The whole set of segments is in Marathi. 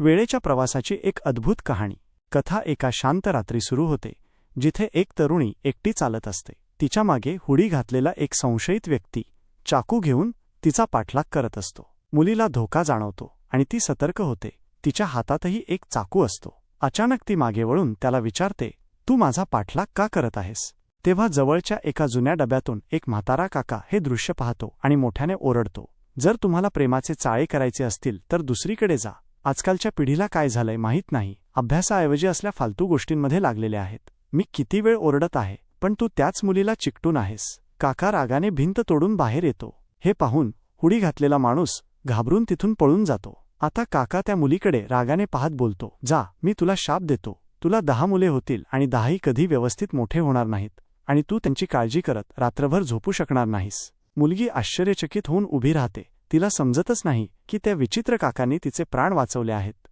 वेळेच्या प्रवासाची एक अद्भुत कहाणी. कथा एका शांत रात्री सुरू होते जिथे एक तरुणी एकटी चालत असते. तिच्यामागे हुडी घातलेला एक संशयित व्यक्ती चाकू घेऊन तिचा पाठलाग करत असतो. मुलीला धोका जाणवतो आणि ती सतर्क होते. तिच्या हातातही एक चाकू असतो. अचानक ती मागे वळून त्याला विचारते तू माझा पाठलाग का करत आहेस? तेव्हा जवळच्या एका जुन्या डब्यातून एक म्हातारा काका हे दृश्य पाहतो आणि मोठ्याने ओरडतो जर तुम्हाला प्रेमाचे चाळे करायचे असतील तर दुसरीकडे जा. आजकालच्या पिढीला काय झालंय माहीत नाही. अभ्यासाऐवजी असल्या फालतू गोष्टींमध्ये लागलेल्या आहेत. मी किती वेळ ओरडत आहे पण तू त्याच मुलीला चिकटून आहेस. काका रागाने भिंत तोडून बाहेर येतो. हे पाहून हुडी घातलेला माणूस घाबरून तिथून पळून जातो. आता काका त्या मुलीकडे रागाने पाहत बोलतो जा मी तुला शाप देतो. तुला दहा मुले होतील आणि दहाही कधी व्यवस्थित मोठे होणार नाहीत. आणि तू त्यांची काळजी करत रात्रभर झोपू शकणार नाहीस. मुलगी आश्चर्यचकित होऊन उभी राहते. तिला समजतच नाही की त्या विचित्र काकांनी तिचे प्राण वाचवले आहेत.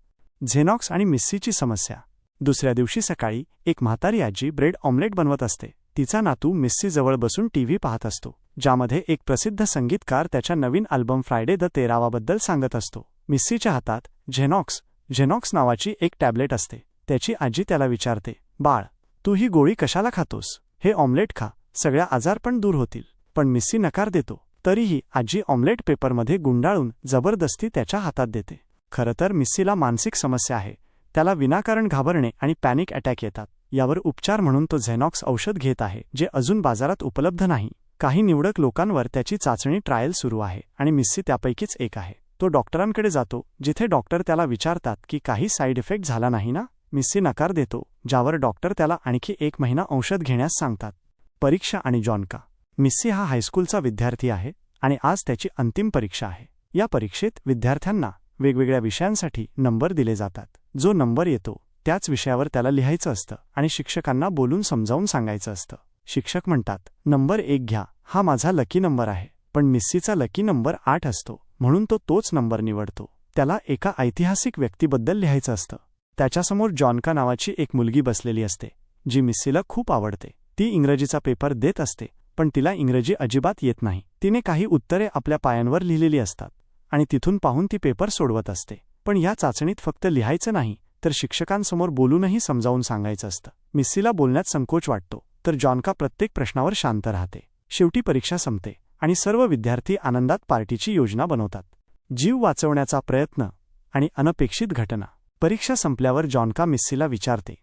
झेनॉक्स आणि मिस्सीची समस्या. दुसऱ्या दिवशी सकाळी एक म्हातारी आजी ब्रेड ऑमलेट बनवत असते. तिचा नातू मिस्सीजवळ बसून टीव्ही पाहत असतो ज्यामध्ये एक प्रसिद्ध संगीतकार त्याच्या नवीन अल्बम फ्रायडे द तेरावाबद्दल सांगत असतो. मिस्सीच्या हातात झेनॉक्स झेनॉक्स नावाची एक टॅबलेट असते. त्याची आजी त्याला विचारते बाळ तू ही गोळी कशाला खातोस? हे ऑमलेट खा सगळ्या आजार पण दूर होतील. पण मिस्सी नकार देतो. तरीही आजी ऑमलेट पेपरमध्ये गुंडाळून जबरदस्ती त्याच्या हातात देते. खरं तर मिस्सीला मानसिक समस्या आहे. त्याला विनाकारण घाबरणे आणि पॅनिक अटॅक येतात. यावर उपचार म्हणून तो झेनॉक्स औषध घेत आहे जे अजून बाजारात उपलब्ध नाही. काही निवडक लोकांवर त्याची चाचणी ट्रायल सुरू आहे आणि मिस्सी त्यापैकीच एक आहे. तो डॉक्टरांकडे जातो जिथे डॉक्टर त्याला विचारतात की काही साईड इफेक्ट झाला नाही ना? मिस्सी नकार देतो ज्यावर डॉक्टर त्याला आणखी एक महिना औषध घेण्यास सांगतात. परीक्षा आणि जॉनका. मिस्सी हा हायस्कूलचा विद्यार्थी आहे आणि आज त्याची अंतिम परीक्षा आहे. या परीक्षेत विद्यार्थ्यांना वेगवेगळ्या विषयांसाठी नंबर दिले जातात. जो नंबर येतो त्याच विषयावर त्याला लिहायचं असतं आणि शिक्षकांना बोलून समजावून सांगायचं असतं. शिक्षक म्हणतात नंबर एक घ्या हा माझा लकी नंबर आहे पण मिस्सीचा लकी नंबर आठ असतो म्हणून तो तोच नंबर निवडतो. त्याला एका ऐतिहासिक व्यक्तीबद्दल लिहायचं असतं. त्याच्यासमोर जॉनका नावाची एक मुलगी बसलेली असते जी मिस्सीला खूप आवडते. ती इंग्रजीचा पेपर देत असते पण तिला इंग्रजी अजिबात येत नाही. तिने काही उत्तरे आपल्या पायांवर लिहिलेली असतात आणि तिथून पाहून ती पेपर सोडवत असते. पण या चाचणीत फक्त लिहायचं नाही तर शिक्षकांसमोर बोलूनही समजावून सांगायचं असतं. मिस्सीला बोलण्यात संकोच वाटतो तर जॉनका प्रत्येक प्रश्नावर शांत राहते. शेवटी परीक्षा संपते आणि सर्व विद्यार्थी आनंदात पार्टीची योजना बनवतात. जीव वाचवण्याचा प्रयत्न आणि अनपेक्षित घटना. परीक्षा संपल्यावर जॉनका मिस्सीला विचारते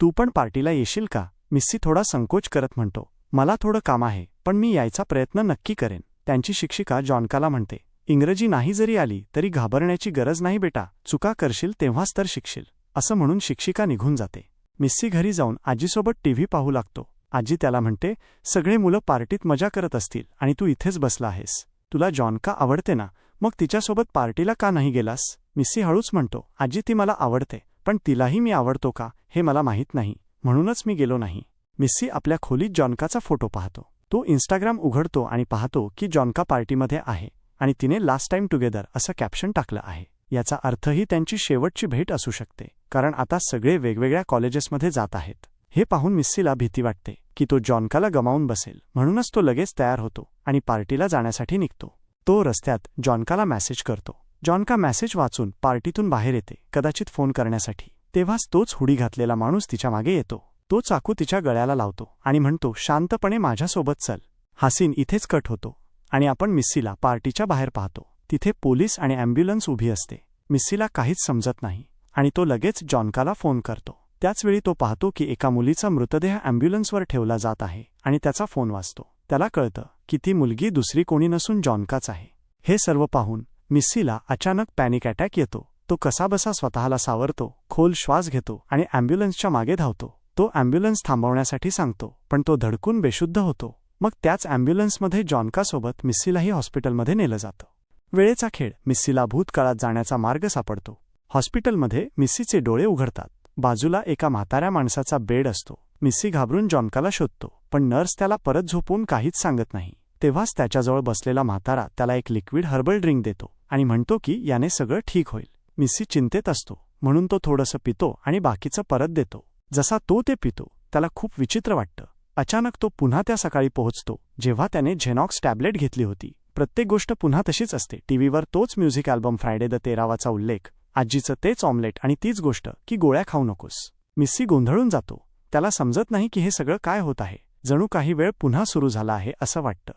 तू पण पार्टीला येशील का? मिस्सी थोडा संकोच करत म्हणतो मला थोडं काम आहे पण मी यायचा प्रयत्न नक्की करेन त्यांची शिक्षिका जॉनकाला म्हणते. इंग्रजी नाही जरी आली तरी घाबरण्याची गरज नाही बेटा चुका करशील तेव्हाच तर शिकशील असं म्हणून शिक्षिका निघून जाते. मिस्सी घरी जाऊन आजीसोबत टीव्ही पाहू लागतो. आजी त्याला म्हणते सगळे मुलं पार्टीत मजा करत असतील आणि तू इथेच बसला आहेस. तुला जॉनका आवडते ना? मग तिच्यासोबत पार्टीला का नाही गेलास? मिस्सी हळूच म्हणतो आजी ती मला आवडते पण तिलाही मी आवडतो का? हे मला माहीत नाही म्हणूनच मी गेलो नाही. मिस्सी आपल्या खोलीत जॉनकाचा फोटो पाहतो. तो इन्स्टाग्राम उघडतो आणि पाहतो की जॉनका पार्टीमध्ये आहे आणि तिने लास्ट टाइम टुगेदर असं कॅप्शन टाकलं आहे. याचा अर्थही त्यांची शेवटची भेट असू शकते कारण आता सगळे वेगवेगळ्या कॉलेजेसमध्ये जात आहेत. हे पाहून मिस्सीला भीती वाटते की तो जॉनकाला गमावून बसेल. म्हणूनच तो लगेच तयार होतो आणि पार्टीला जाण्यासाठी निघतो. तो रस्त्यात जॉनकाला मेसेज करतो. जॉनका मेसेज वाचून पार्टीतून बाहेर येते कदाचित फोन करण्यासाठी. तेव्हाच तोच हुडी घातलेला माणूस तिच्यामागे येतो. तो चाकू तिच्या गळ्याला लावतो आणि म्हणतो शांतपणे माझ्यासोबत चल. हासीन इथेच कट होतो आणि आपण मिस्सीला पार्टीच्या बाहेर पाहतो. तिथे पोलीस आणि अँब्युलन्स उभी असते. मिस्सीला काहीच समजत नाही आणि तो लगेच जॉनकाला फोन करतो. त्याचवेळी तो पाहतो की एका मुलीचा मृतदेह अँब्युलन्सवर ठेवला जात आहे आणि त्याचा फोन वाचतो त्याला कळतं की ती मुलगी दुसरी कोणी नसून जॉनकाच आहे. हे सर्व पाहून मिस्सीला अचानक पॅनिक अटॅक येतो. तो कसाबसा स्वतःला सावरतो खोल श्वास घेतो आणि अँब्युलन्सच्या मागे धावतो. तो अँब्युलन्स थांबवण्यासाठी सांगतो पण तो धडकून बेशुद्ध होतो. मग त्याच अँब्युलन्समध्ये जॉनकासोबत मिस्सीलाही हॉस्पिटलमध्ये नेलं जातं. वेळेचा खेळ मिस्सीला भूतकाळात जाण्याचा मार्ग सापडतो. हॉस्पिटलमध्ये मिस्सीचे डोळे उघडतात. बाजूला एका म्हाताऱ्या माणसाचा बेड असतो. मिस्सी घाबरून जॉनकाला शोधतो पण नर्स त्याला परत झोपून काहीच सांगत नाही. तेव्हाच त्याच्याजवळ बसलेला म्हातारा त्याला एक लिक्विड हर्बल ड्रिंक देतो आणि म्हणतो की याने सगळं ठीक होईल. मिस्सी चिंतेत असतो म्हणून तो थोडंसं पितो आणि बाकीचं परत देतो. जसा तो ते पितो त्याला खूप विचित्र वाटतं. अचानक तो पुन्हा त्या सकाळी पोहोचतो जेव्हा त्याने झेनॉक्स टॅबलेट घेतली होती. प्रत्येक गोष्ट पुन्हा तशीच असते. टीव्हीवर तोच म्युझिक अल्बम फ्रायडे द तेरावाचा उल्लेख आजीचं तेच ऑमलेट आणि तीच गोष्ट की गोळ्या खाऊ नकोस. मिस्सी गोंधळून जातो. त्याला समजत नाही की हे सगळं काय होत आहे. जणू काही वेळ पुन्हा सुरू झाला आहे असं वाटतं.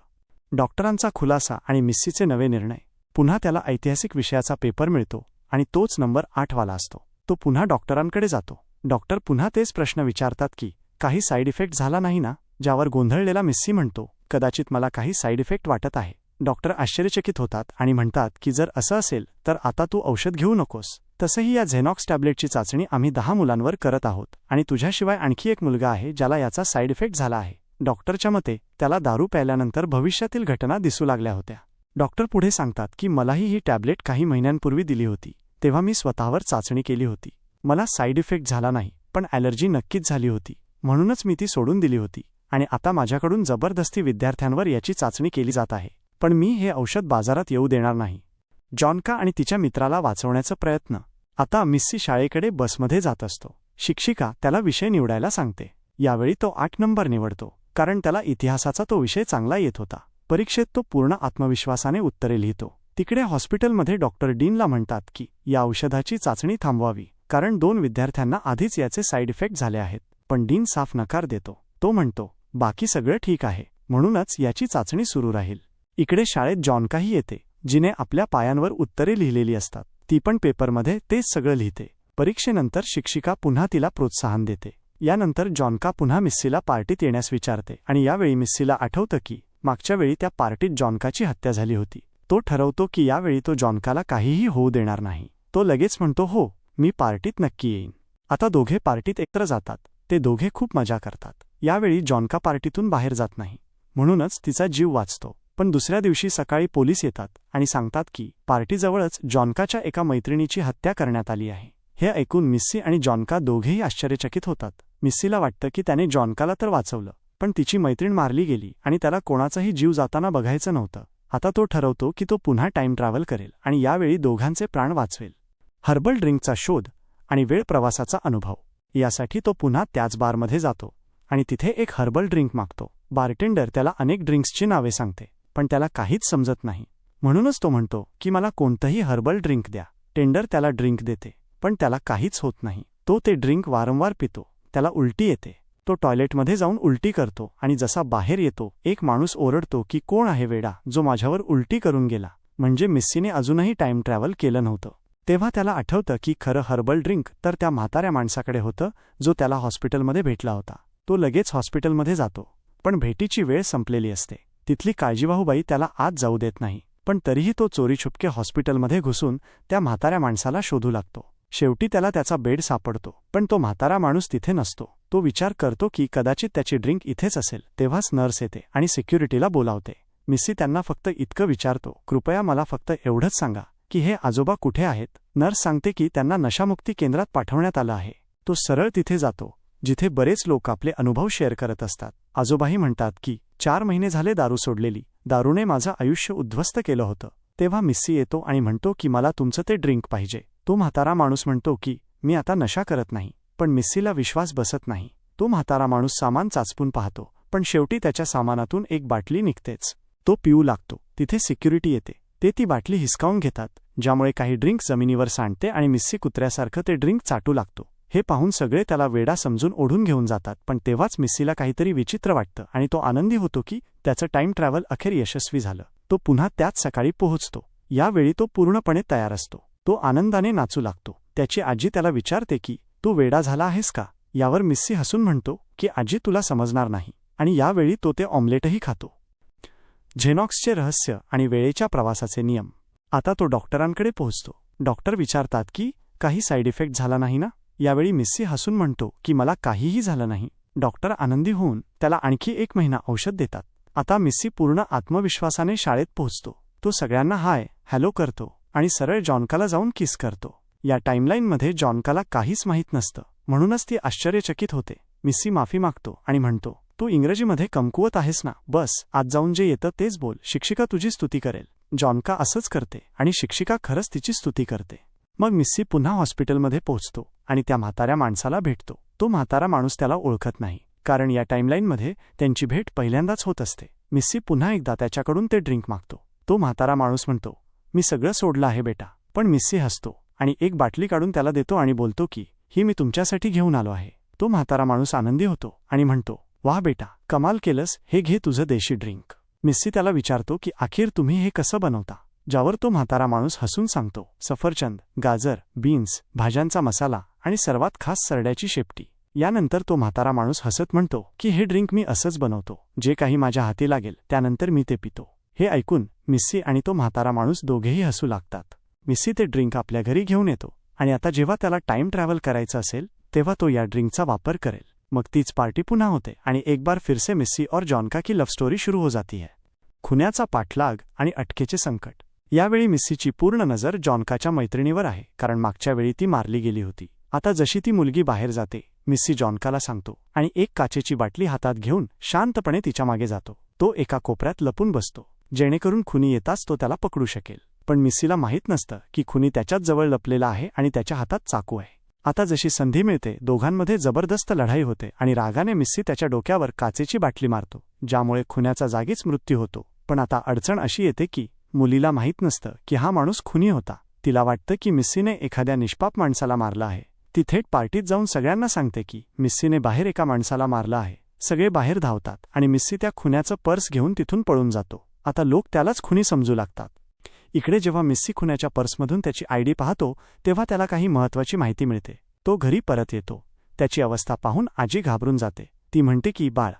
डॉक्टरांचा खुलासा आणि मिस्सीचे नवे निर्णय. पुन्हा त्याला ऐतिहासिक विषयाचा पेपर मिळतो आणि तोच नंबर आठवाला असतो. तो पुन्हा डॉक्टरांकडे जातो. डॉक्टर पुन्हा तेच प्रश्न विचारतात की काही साईड इफेक्ट झाला नाही ना? ज्यावर गोंधळलेला मिस्सी म्हणतो कदाचित मला काही साईड इफेक्ट वाटत आहे. डॉक्टर आश्चर्यचकित होतात आणि म्हणतात की जर असं असेल तर आता तू औषध घेऊ नकोस. तसंही या झेनॉक्स टॅब्लेटची चाचणी आम्ही दहा मुलांवर करत आहोत आणि तुझ्याशिवाय आणखी एक मुलगा आहे ज्याला याचा साईड इफेक्ट झाला आहे. डॉक्टरच्या मते त्याला दारू प्यायल्यानंतर भविष्यातील घटना दिसू लागल्या होत्या. डॉक्टर पुढे सांगतात की मलाही ही टॅब्लेट काही महिन्यांपूर्वी दिली होती. तेव्हा मी स्वतःवर चाचणी केली होती. मला साईड इफेक्ट झाला नाही पण ॲलर्जी नक्कीच झाली होती. म्हणूनच मी ती सोडून दिली होती. आणि आता माझ्याकडून जबरदस्ती विद्यार्थ्यांवर याची चाचणी केली जात आहे. पण मी हे औषध बाजारात येऊ देणार नाही. जॉनका आणि तिच्या मित्राला वाचवण्याचा प्रयत्न. आता मिस्सी शाळेकडे बसमध्ये जात असतो. शिक्षिका त्याला विषय निवडायला सांगते. यावेळी तो आठ नंबर निवडतो कारण त्याला इतिहासाचा तो विषय चांगला येत होता. परीक्षेत तो पूर्ण आत्मविश्वासाने उत्तरे लिहितो. तिकडे हॉस्पिटलमध्ये डॉक्टर डीनला म्हणतात की या औषधाची चाचणी थांबवावी. कारण दोन विद्यार्थ्यांना आधीच याचे साईड इफेक्ट झाले आहेत. पण डीन साफ नकार देतो. तो म्हणतो बाकी सगळं ठीक आहे. म्हणूनच याची चाचणी सुरू राहील. इकडे शाळेत जॉनकाही येते जिने आपल्या पायांवर उत्तरे लिहिलेली असतात. ती पण पेपरमध्ये तेच सगळं लिहिते. परीक्षेनंतर शिक्षिका पुन्हा तिला प्रोत्साहन देते. यानंतर जॉनका पुन्हा मिस्सीला पार्टीत येण्यास विचारते आणि यावेळी मिस्सीला आठवतं की मागच्या वेळी त्या पार्टीत जॉनकाची हत्या झाली होती. तो ठरवतो की यावेळी तो जॉनकाला काहीही होऊ देणार नाही. तो लगेच म्हणतो हो मी पार्टीत नक्की येईन. आता दोघे पार्टीत एकत्र जातात. ते दोघे खूप मजा करतात. यावेळी जॉनका पार्टीतून बाहेर जात नाही. म्हणूनच तिचा जीव वाचतो. पण दुसऱ्या दिवशी सकाळी पोलीस येतात आणि सांगतात की पार्टीजवळच जॉनकाच्या एका मैत्रिणीची हत्या करण्यात आली आहे. हे ऐकून मिस्सी आणि जॉनका दोघेही आश्चर्यचकित होतात. मिस्सीला वाटतं की त्याने जॉनकाला तर वाचवलं पण तिची मैत्रीण मारली गेली आणि त्याला कोणाचाही जीव जाताना बघायचं नव्हतं. आता तो ठरवतो की तो पुन्हा टाईम ट्रॅव्हल करेल आणि यावेळी दोघांचे प्राण वाचवेल. हर्बल ड्रिंकचा शोध आणि वेळ प्रवासाचा अनुभव. यासाठी तो पुन्हा त्याच बारमध्ये जातो आणि तिथे एक हर्बल ड्रिंक मागतो. बारटेंडर त्याला अनेक ड्रिंक्सची नावे सांगते पण त्याला काहीच समजत नाही. म्हणूनच तो म्हणतो की मला कोणतंही हर्बल ड्रिंक द्या. टेंडर त्याला ड्रिंक देते पण त्याला काहीच होत नाही. तो ते ड्रिंक वारंवार पितो त्याला उलटी येते. तो टॉयलेटमध्ये जाऊन उलटी करतो आणि जसा बाहेर येतो एक माणूस ओरडतो की कोण आहे वेडा जो माझ्यावर उलटी करून गेला? म्हणजे मिस्सीने अजूनही टाइम ट्रॅव्हल केलं नव्हतं. तेव्हा त्याला आठवतं की खरं हर्बल ड्रिंक तर त्या म्हाताऱ्या माणसाकडे होतं जो त्याला हॉस्पिटलमध्ये भेटला होता. तो लगेच हॉस्पिटलमध्ये जातो. पण भेटीची वेळ संपलेली असते. तिथली काळजीवाहूबाई त्याला आत जाऊ देत नाही. पण तरीही तो चोरीछुपके हॉस्पिटलमध्ये घुसून त्या म्हाताऱ्या माणसाला शोधू लागतो. शेवटी त्याला त्याचा बेड सापडतो. पण तो म्हातारा माणूस तिथे नसतो. तो विचार करतो की कदाचित त्याची ड्रिंक इथेच असेल. तेव्हाच नर्स येते आणि सिक्युरिटीला बोलावते. मिस्सी त्यांना फक्त इतकं विचारतो. कृपया मला फक्त एवढंच सांगा. की हे आजोबा कुठे आहेत? नर्स सांगते की त्यांना नशामुक्ती केंद्रात पाठवण्यात आलं आहे. तो सरळ तिथे जातो जिथे बरेच लोक आपले अनुभव शेअर करत असतात. आजोबाही म्हणतात की चार महिने झाले दारू सोडलेली. दारूने माझं आयुष्य उद्ध्वस्त केलं होतं. तेव्हा मिस्सी येतो आणि म्हणतो की मला तुमचं ते ड्रिंक पाहिजे. तो म्हातारा माणूस म्हणतो की मी आता नशा करत नाही पण मिस्सीला विश्वास बसत नाही. तो म्हातारा माणूस सामान चाचपून पाहतो पण शेवटी त्याच्या सामानातून एक बाटली निघतेच. तो पिऊ लागतो. तिथे सिक्युरिटी येते. ते ती बाटली हिसकावून घेतात. ज्यामुळे काही ड्रिंक जमिनीवर सांडते आणि मिस्सी कुत्र्यासारखं ते ड्रिंक चाटू लागतो. हे पाहून सगळे त्याला वेडा समजून ओढून घेऊन जातात पण तेव्हाच मिस्सीला काहीतरी विचित्र वाटतं आणि तो आनंदी होतो की त्याचं टाइम ट्रॅव्हल अखेर यशस्वी झालं. तो पुन्हा त्याच सकाळी पोहोचतो. यावेळी तो पूर्णपणे तयार असतो. तो आनंदाने नाचू लागतो. त्याची आजी त्याला विचारते की तू वेडा झाला आहेस का? यावर मिस्सी हसून म्हणतो की आजी तुला समजणार नाही. आणि यावेळी तो ते ऑमलेटही खातो. झेनॉक्सचे रहस्य आणि वेळेच्या प्रवासाचे नियम. आता तो डॉक्टरांकडे पोहोचतो. डॉक्टर विचारतात की काही साईड इफेक्ट झाला नाही ना? यावेळी मिस्सी हसून म्हणतो की मला काहीही झालं नाही. डॉक्टर आनंदी होऊन त्याला आणखी एक महिना औषध देतात. आता मिस्सी पूर्ण आत्मविश्वासाने शाळेत पोहोचतो. तो सगळ्यांना हाय हॅलो करतो आणि सरळ जॉनकाला जाऊन किस करतो. या टाईमलाईनमध्ये जॉनकाला काहीच माहीत नसतं. म्हणूनच ती आश्चर्यचकित होते. मिस्सी माफी मागतो आणि म्हणतो तू इंग्रजीमध्ये कमकुवत आहेस ना? बस आज जाऊन जे येतं तेच बोल. शिक्षिका तुझी स्तुती करेल. जॉनका असंच करते आणि शिक्षिका खरंच तिची स्तुती करते. मग मिस्सी पुन्हा हॉस्पिटलमध्ये पोहोचतो आणि त्या म्हाताऱ्या माणसाला भेटतो. तो म्हातारा माणूस त्याला ओळखत नाही कारण या टाईमलाईनमध्ये त्यांची भेट पहिल्यांदाच होत असते. मिस्सी पुन्हा एकदा त्याच्याकडून ते ड्रिंक मागतो. तो म्हातारा माणूस म्हणतो मी सगळं सोडलं आहे बेटा. पण मिस्सी हसतो आणि एक बाटली काढून त्याला देतो आणि बोलतो की ही मी तुमच्यासाठी घेऊन आलो आहे. तो म्हातारा माणूस आनंदी होतो आणि म्हणतो वाह बेटा कमाल केलंस हे घे तुझं देशी ड्रिंक. मिस्सी त्याला विचारतो की अखेर तुम्ही हे कसं बनवता? ज्यावर तो म्हातारा माणूस हसून सांगतो सफरचंद गाजर बीन्स भाज्यांचा मसाला आणि सर्वात खास सरड्याची शेपटी. यानंतर तो म्हातारा माणूस हसत म्हणतो की हे ड्रिंक मी असंच बनवतो जे काही माझ्या हाती लागेल त्यानंतर मी ते पितो. हे ऐकून मिस्सी आणि तो म्हातारा माणूस दोघेही हसू लागतात. मिस्सी ते ड्रिंक आपल्या घरी घेऊन येतो आणि आता जेव्हा त्याला टाइम ट्रॅव्हल करायचं असेल तेव्हा तो या ड्रिंकचा वापर करेल. मग तीच पार्टी पुन्हा होते आणि एक बार फिरसे मिस्सी और जॉनका की लव्ह स्टोरी सुरू हो जाती है. खुन्याचा पाठलाग आणि अटकेचे संकट. यावेळी मिस्सीची पूर्ण नजर जॉनकाच्या मैत्रिणीवर आहे कारण मागच्या वेळी ती मारली गेली होती. आता जशी ती मुलगी बाहेर जाते मिस्सी जॉनकाला सांगतो आणि एक काचेची बाटली हातात घेऊन शांतपणे तिच्यामागे जातो. तो एका कोपऱ्यात लपून बसतो जेणेकरून खुनी येताच तो त्याला पकडू शकेल. पण मिस्सीला माहीत नसतं की खुनी त्याच्याच जवळ लपलेला आहे आणि त्याच्या हातात चाकू आहे. आता जशी संधी मिळते दोघांमध्ये जबरदस्त लढाई होते आणि रागाने मिस्सी त्याच्या डोक्यावर काचेची बाटली मारतो ज्यामुळे खुन्याचा जागीच मृत्यू होतो. पण आता अडचण अशी येते की मुलीला माहीत नसतं की हा माणूस खुनी होता. तिला वाटतं की मिस्सीने एखाद्या निष्पाप माणसाला मारलं आहे. ती थेट पार्टीत जाऊन सगळ्यांना सांगते की मिस्सीने बाहेर एका माणसाला मारलं आहे. सगळे बाहेर धावतात आणि मिस्सी त्या खुन्याचं पर्स घेऊन तिथून पळून जातो. आता लोक त्यालाच खुनी समजू लागतात. इकडे जेव्हा मिस्सी खुन्याच्या पर्समधून त्याची आयडी पाहतो तेव्हा त्याला काही महत्वाची माहिती मिळते. तो घरी परत येतो. त्याची अवस्था पाहून आजी घाबरून जाते. ती म्हणते की बाळ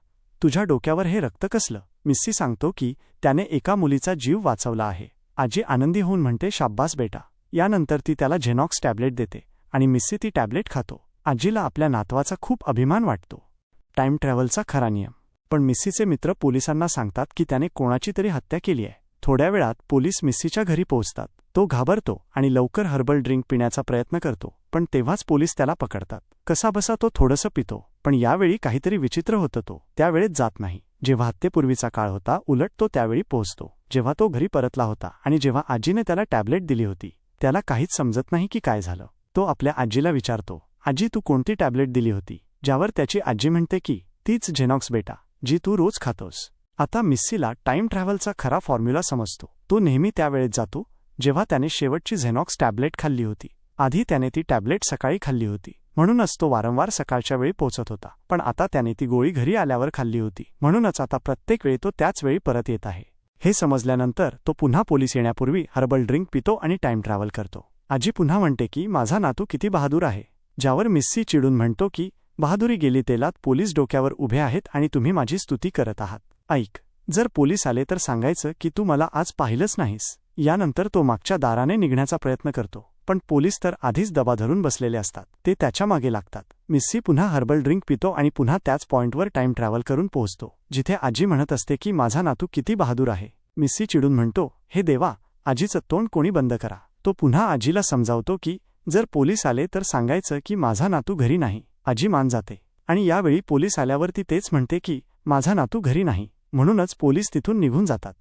तुझ्या डोक्यावर हे रक्त कसलं? मिस्सी सांगतो की त्याने एका मुलीचा जीव वाचवला आहे. आजी आनंदी होऊन म्हणते शाब्बास बेटा. यानंतर ती त्याला झेनॉक्स टॅब्लेट देते आणि मिस्सी ती टॅब्लेट खातो. आजीला आपल्या नातवाचा खूप अभिमान वाटतो. टाइम ट्रॅव्हलचा खरा नियम. पण मिस्सीचे मित्र पोलिसांना सांगतात की त्याने कोणाची तरी हत्या केली आहे. थोड्या वेळात पोलीस मिस्सीच्या घरी पोहोचतात. तो घाबरतो आणि लवकर हर्बल ड्रिंक पिण्याचा प्रयत्न करतो पण तेव्हाच पोलीस त्याला पकडतात. कसाबसा तो थोडंसं पितो पण यावेळी काहीतरी विचित्र होतं तो. त्यावेळेत जात नाही. जेव्हा हत्येपूर्वीचा काळ होता उलट तो त्यावेळी पोहोचतो. जेव्हा तो घरी परतला होता आणि जेव्हा आजीने त्याला टॅबलेट दिली होती त्याला काहीच समजत नाही की काय झालं. तो आपल्या आजीला विचारतो आजी तू कोणती टॅब्लेट दिली होती? ज्यावर त्याची आजी म्हणते की तीच झेनॉक्स बेटा जी तू रोज खातोस. आता मिस्सीला टाइम ट्रॅव्हलचा खरा फॉर्म्युला समजतो. तो नेहमी त्यावेळेत जातो जेव्हा त्याने शेवटची झेनॉक्स टॅबलेट खाल्ली होती. आधी त्याने ती टॅबलेट सकाळी खाल्ली होती. म्हणूनच तो वारंवार सकाळच्या वेळी पोचत होता. पण आता त्याने ती गोळी घरी आल्यावर खाल्ली होती. म्हणूनच आता प्रत्येक वेळी तो त्याच वेळी परत येत आहे. हे समजल्यानंतर तो पुन्हा पोलीस येण्यापूर्वी हर्बल ड्रिंक पितो आणि टाइम ट्रॅव्हल करतो. आजी पुन्हा म्हणते की माझा नातू किती बहादूर आहे. ज्यावर मिस्सी चिडून म्हणतो की बहादुरी गेली तेलात पोलीस डोक्यावर उभे आहेत आणि तुम्ही माझी स्तुती करत आहात. ऐक जर पोलीस आले तर सांगायचं की तू मला आज पाहिलंच नाहीस. यानंतर तो मागच्या दाराने निघण्याचा प्रयत्न करतो. पण पोलीस तर आधीच दबा धरून बसलेले असतात. ते त्याच्यामागे लागतात. मिस्सी पुन्हा हर्बल ड्रिंक पितो आणि पुन्हा त्याच पॉइंटवर टाइम ट्रॅव्हल करून पोहोचतो. जिथे आजी म्हणत असते की माझा नातू किती बहादूर आहे. मिस्सी चिडून म्हणतो हे देवा आजीचं तोंड कोणी बंद करा. तो पुन्हा आजीला समजावतो की जर पोलीस आले तर सांगायचं की माझा नातू घरी नाही. आजी मान जाते. आणि यावेळी पोलीस आल्यावर ती तेच म्हणते की माझा नातू घरी नाही. म्हणूनच पोलीस तिथून निघून जातात.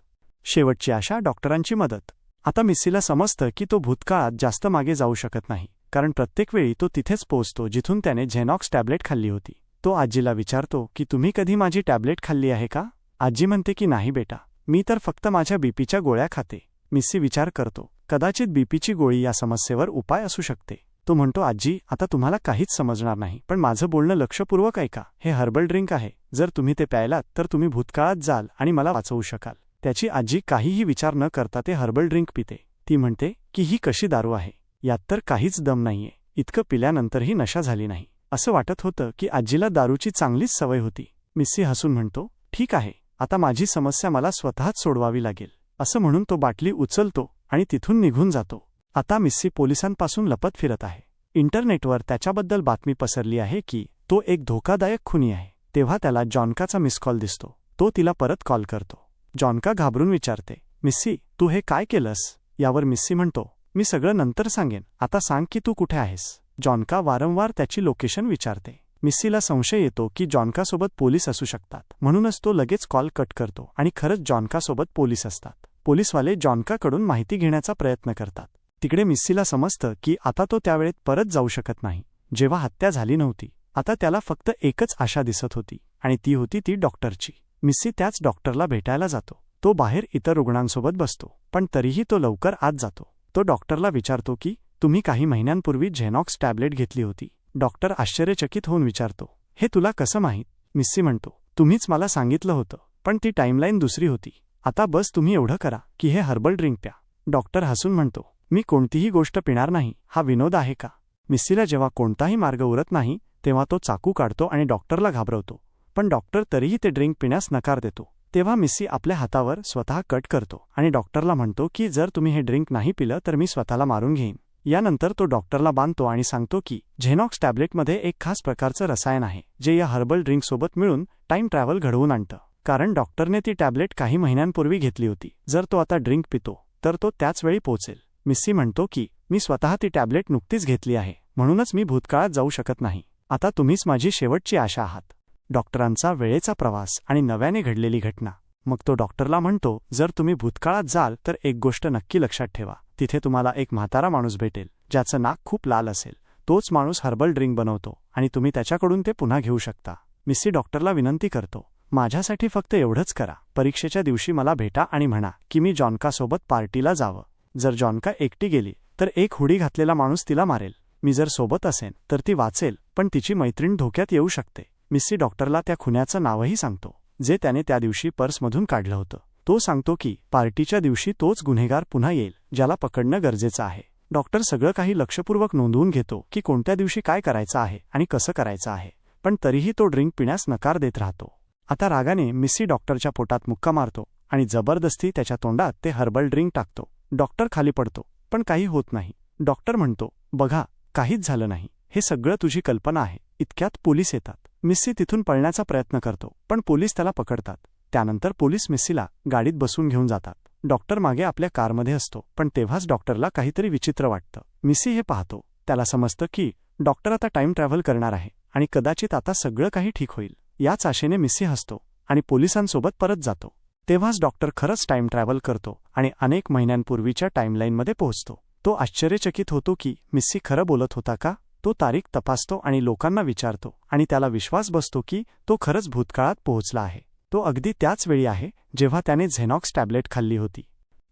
शेवटची आशा डॉक्टरांची मदत. आता मिस्सीला समजतं की तो भूतकाळात जास्त मागे जाऊ शकत नाही कारण प्रत्येक वेळी तो तिथेच पोहोचतो जिथून त्याने झेनॉक्स टॅब्लेट खाल्ली होती. तो आजीला विचारतो की तुम्ही कधी माझी टॅब्लेट खाल्ली आहे का? आजी म्हणते की नाही बेटा मी तर फक्त माझ्या बीपीच्या गोळ्या खाते. मिस्सी विचार करतो कदाचित बीपीची गोळी या समस्येवर उपाय असू शकते. तो म्हणतो आजी आता तुम्हाला काहीच समजणार नाही पण माझं बोलणं लक्षपूर्वक ऐका. हे हर्बल ड्रिंक आहे. जर तुम्ही ते प्यायलात तर तुम्ही भूतकाळात जाल आणि मला वाचवू शकाल. त्याची आजी काहीही विचार न करता ते हर्बल ड्रिंक पिते. ती म्हणते की ही कशी दारू आहे? यात तर काहीच दम नाहीये. इतकं पिल्यानंतरही नशा झाली नाही. असं वाटत होतं की आजीला दारूची चांगलीच सवय होती. मिस्सी हसून म्हणतो ठीक आहे. आता माझी समस्या मला स्वतःच सोडवावी लागेल. असं म्हणून तो बाटली उचलतो आणि तिथून निघून जातो. आता मिस्सी पोलिसांपासून लपत फिरत आहे. इंटरनेटवर त्याच्याबद्दल बातमी पसरली आहे की तो एक धोकादायक खुनी आहे. तेव्हा त्याला जॉनकाचा मिस कॉल दिसतो. तो तिला परत कॉल करतो. जॉनका घाबरून विचारते मिस्सी तू हे काय केलंस? यावर मिस्सी म्हणतो मी सगळं नंतर सांगेन. आता सांग की तू कुठे आहेस? जॉनका वारंवार त्याची लोकेशन विचारते. मिस्सीला संशय येतो की जॉनकासोबत पोलीस असू शकतात. म्हणूनच तो लगेच कॉल कट करतो आणि खरंच जॉनकासोबत पोलीस असतात. पोलीसवाले जॉनकाकडून माहिती घेण्याचा प्रयत्न करतात. तिकडे मिस्सीला समजतं की आता तो त्यावेळेत परत जाऊ शकत नाही. जेव्हा हत्या झाली नव्हती आता त्याला फक्त एकच आशा दिसत होती आणि ती होती ती डॉक्टरची. मिस्सी त्याच डॉक्टरला भेटायला जातो. तो बाहेर इतर रुग्णांसोबत बसतो पण तरीही तो लवकर आत जातो. तो डॉक्टरला विचारतो की तुम्ही काही महिन्यांपूर्वी झेनॉक्स टॅब्लेट घेतली होती. डॉक्टर आश्चर्यचकित होऊन विचारतो हे तुला कसं माहीत? मिस्सी म्हणतो तुम्हीच मला सांगितलं होतं पण ती टाईमलाईन दुसरी होती. आता बस तुम्ही एवढं करा की हे हर्बल ड्रिंक प्या. डॉक्टर हसून म्हणतो मी कोणतीही गोष्ट पिणार नाही हा विनोद आहे का? मिस्सीला जेव्हा कोणताही मार्ग उरत नाही तेव्हा तो चाकू काढतो आणि डॉक्टरला घाबरवतो. पण डॉक्टर तरीही ते ड्रिंक पिण्यास नकार देतो. तेव्हा मिस्सी आपल्या हातावर स्वतः कट करतो आणि डॉक्टरला म्हणतो की जर तुम्ही हे ड्रिंक नाही पिलं तर मी स्वतःला मारून घेईन. यानंतर तो डॉक्टरला बांधतो आणि सांगतो की झेनॉक्स टॅब्लेटमध्ये एक खास प्रकारचं रसायन आहे जे या हर्बल ड्रिंकसोबत मिळून टाईम ट्रॅव्हल घडवून आणतं. कारण डॉक्टरने ती टॅब्लेट काही महिन्यांपूर्वी घेतली होती. जर तो आता ड्रिंक पितो तर तो त्याच वेळी पोहोचेल मिस्सी म्हणतो की मी स्वतः ती टॅब्लेट नुकतीच घेतली आहे म्हणूनच मी भूतकाळात जाऊ शकत नाही. आता तुम्हीच माझी शेवटची आशा आहात. डॉक्टरांचा वेळेचा प्रवास आणि नव्याने घडलेली घटना. मग तो डॉक्टरला म्हणतो जर तुम्ही भूतकाळात जाल तर एक गोष्ट नक्की लक्षात ठेवा. तिथे तुम्हाला एक म्हातारा माणूस भेटेल ज्याचं नाक खूप लाल असेल. तोच माणूस हर्बल ड्रिंक बनवतो आणि तुम्ही त्याच्याकडून ते पुन्हा घेऊ शकता. मिस्सी डॉक्टरला विनंती करतो माझ्यासाठी फक्त एवढंच करा. परीक्षेच्या दिवशी मला भेटा आणि म्हणा की मी जॉनकासोबत पार्टीला जावं. जर जॉनका एकटी गेली तर एक हुडी घातलेला माणूस तिला मारेल. मी जर सोबत असेन तर ती वाचेल पण तिची मैत्रीण धोक्यात येऊ शकते. मिस्सी डॉक्टरला त्या खुन्याचं नावही सांगतो जे त्याने त्या दिवशी पर्समधून काढलं होतं. तो सांगतो की पार्टीच्या दिवशी तोच गुन्हेगार पुन्हा येईल ज्याला पकडणं गरजेचं आहे. डॉक्टर सगळं काही लक्षपूर्वक नोंदवून घेतो की कोणत्या दिवशी काय करायचं आहे आणि कसं करायचं आहे पण तरीही तो ड्रिंक पिण्यास नकार देत राहतो. आता रागाने मिस्सी डॉक्टरच्या पोटात मुक्का मारतो आणि जबरदस्ती त्याच्या तोंडात ते हर्बल ड्रिंक टाकतो. डॉक्टर खाली पडतो पण काही होत नाही. डॉक्टर म्हणतो बघा काहीच झालं नाही. हे सगळं तुझी कल्पना आहे. इतक्यात पोलीस येतात. मिस्सी तिथून पळण्याचा प्रयत्न करतो पण पोलीस त्याला पकडतात. त्यानंतर पोलीस मिस्सीला गाडीत बसून घेऊन जातात. डॉक्टर मागे आपल्या कारमध्ये असतो पण तेव्हाच डॉक्टरला काहीतरी विचित्र वाटतं. मिस्सी हे पाहतो. त्याला समजतं की डॉक्टर आता टाइम ट्रॅव्हल करणार आहे आणि कदाचित आता सगळं काही ठीक होईल. याच आशेने मिस्सी हसतो आणि पोलिसांसोबत परत जातो. तेव्हाच डॉक्टर खरंच टाइम ट्रॅव्हल करतो आणि अनेक महिन्यांपूर्वीच्या टाईमलाईनमध्ये पोहोचतो. तो आश्चर्यचकित होतो की मिस्सी खरं बोलत होता का? तो तारीख तपासतो आणि लोकांना विचारतो आणि त्याला विश्वास बसतो की तो खरंच भूतकाळात पोहोचला आहे. तो अगदी त्याच वेळी आहे जेव्हा त्याने झेनॉक्स टॅब्लेट खाल्ली होती.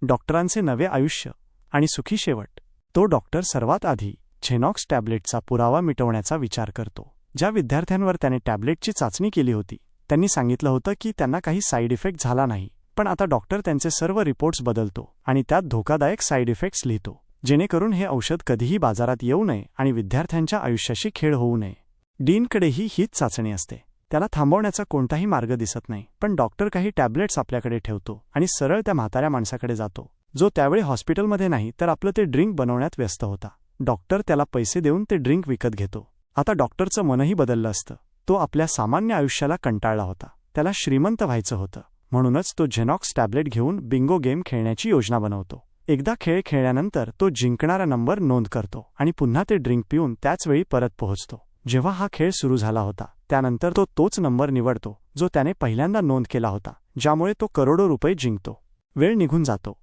डॉक्टरांचे नवे आयुष्य आणि सुखी शेवट. तो डॉक्टर सर्वात आधी झेनॉक्स टॅब्लेटचा पुरावा मिटवण्याचा विचार करतो. ज्या विद्यार्थ्यांवर त्याने टॅब्लेटची चाचणी केली होती त्यांनी सांगितलं होतं की त्यांना काही साईड इफेक्ट झाला नाही पण आता डॉक्टर त्यांचे सर्व रिपोर्ट्स बदलतो आणि त्यात धोकादायक साईड इफेक्ट्स लिहितो जेणेकरून हे औषध कधीही बाजारात येऊ नये आणि विद्यार्थ्यांच्या आयुष्याशी खेळ होऊ नये. डीनकडेही हीच चाचणी असते. त्याला थांबवण्याचा कोणताही मार्ग दिसत नाही पण डॉक्टर काही टॅब्लेट्स आपल्याकडे ठेवतो आणि सरळ त्या म्हाताऱ्या माणसाकडे जातो जो त्यावेळी हॉस्पिटलमध्ये नाही तर आपलं ते ड्रिंक बनवण्यात व्यस्त होता. डॉक्टर त्याला पैसे देऊन ते ड्रिंक विकत घेतो. आता डॉक्टरचं मनही बदललं असतं. तो आपल्या सामान्य आयुष्याला कंटाळला होता. त्याला श्रीमंत व्हायचं होतं. म्हणूनच तो झेनॉक्स टॅबलेट घेऊन बिंगो गेम खेळण्याची योजना बनवतो. एकदा खेळ खेळल्यानंतर तो जिंकणारा नंबर नोंद करतो आणि पुन्हा ते ड्रिंक पिऊन त्याच वेळी परत पोहोचतो. जेव्हा हा खेळ सुरू झाला होता त्यानंतर तो तोच नंबर निवडतो जो त्याने पहिल्यांदा नोंद केला होता ज्यामुळे तो करोडो रुपये जिंकतो. वेळ निघून जातो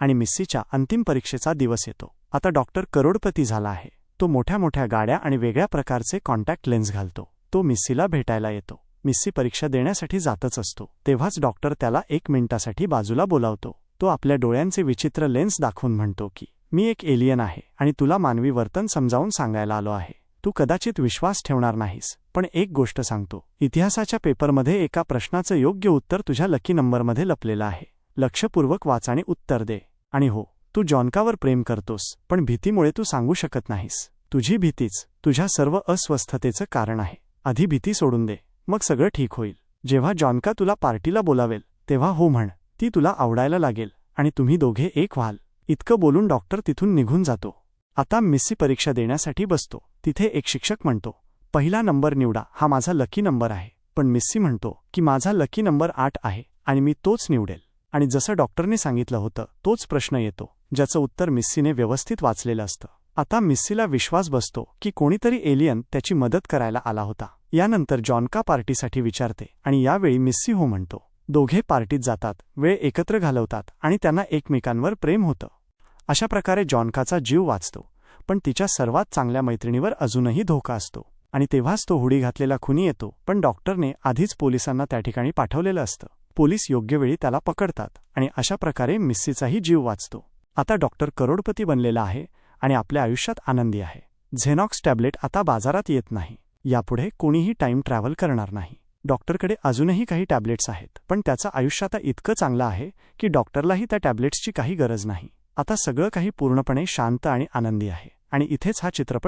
आणि मिस्सीच्या अंतिम परीक्षेचा दिवस येतो. आता डॉक्टर करोडपती झाला आहे. तो मोठ्या मोठ्या गाड्या आणि वेगळ्या प्रकारचे कॉन्टॅक्ट लेन्स घालतो. तो मिस्सीला भेटायला येतो. मिस्सी परीक्षा देण्यासाठी जातच असतो. तेव्हाच डॉक्टर त्याला एक मिनिटासाठी बाजूला बोलावतो. तो आपल्या डोळ्यांचे विचित्र लेन्स दाखवून म्हणतो की मी एक एलियन आहे आणि तुला मानवी वर्तन समजावून सांगायला आलो आहे. तू कदाचित विश्वास ठेवणार नाहीस. पण एक गोष्ट सांगतो. इतिहासाच्या पेपरमध्ये एका प्रश्नाचं योग्य उत्तर तुझ्या लकी नंबरमध्ये लपलेलं आहे. लक्षपूर्वक वाचाने उत्तर दे. आणि हो तू जॉनकावर प्रेम करतोस पण भीतीमुळे तू सांगू शकत नाहीस. तुझी भीतीच तुझ्या सर्व अस्वस्थतेचं कारण आहे. आधी भीती सोडून दे. मग सगळं ठीक होईल. जेव्हा जॉनका तुला पार्टीला बोलावेल तेव्हा हो म्हण. ती तुला आवडायला लागेल आणि तुम्ही दोघे एक व्हाल. इतकं बोलून डॉक्टर तिथून निघून जातो. आता मिस्सी परीक्षा देण्यासाठी बसतो. तिथे एक शिक्षक म्हणतो पहिला नंबर निवडा. हा माझा लकी नंबर आहे. पण मिस्सी म्हणतो की माझा लकी नंबर आठ आहे आणि मी तोच निवडेल. आणि जसं डॉक्टरने सांगितलं होतं तोच प्रश्न येतो ज्याचं उत्तर मिस्सीने व्यवस्थित वाचलेलं असतं. आता मिस्सीला विश्वास बसतो की कोणीतरी एलियन त्याची मदत करायला आला होता. यानंतर जॉनका पार्टीसाठी विचारते आणि यावेळी मिस्सी हो म्हणतो दोघे पार्टीत जातात वेळ एकत्र घालवतात आणि त्यांना एकमेकांवर प्रेम होतं. अशा प्रकारे जॉनकाचा जीव वाचतो पण तिच्या सर्वात चांगल्या मैत्रिणीवर अजूनही धोका असतो आणि तेव्हाच तो हुडी घातलेला खुनी येतो पण डॉक्टरने आधीच पोलिसांना त्या ठिकाणी पाठवलेलं असतं. पोलीस योग्य वेळी त्याला पकडतात आणि अशा प्रकारे मिस्सीचाही जीव वाचतो. आता डॉक्टर करोडपती बनलेला आहे आणि आपल्या आयुष्यात आनंदी आहे. झेनॉक्स टॅबलेट आता बाजारात येत नाही. यापुढे कोणीही टाइम ट्रॅव्हल करणार नाही. डॉक्टरकडे अजूनही काही टॅबलेट्स आहेत पण त्याचं आयुष्य आता इतकं चांगलं आहे की डॉक्टरलाही त्या टॅबलेट्सची काही गरज नाही. आता सगळं काही पूर्णपणे शांत आणि आनंदी आहे. आणि इथेच हा चित्रपट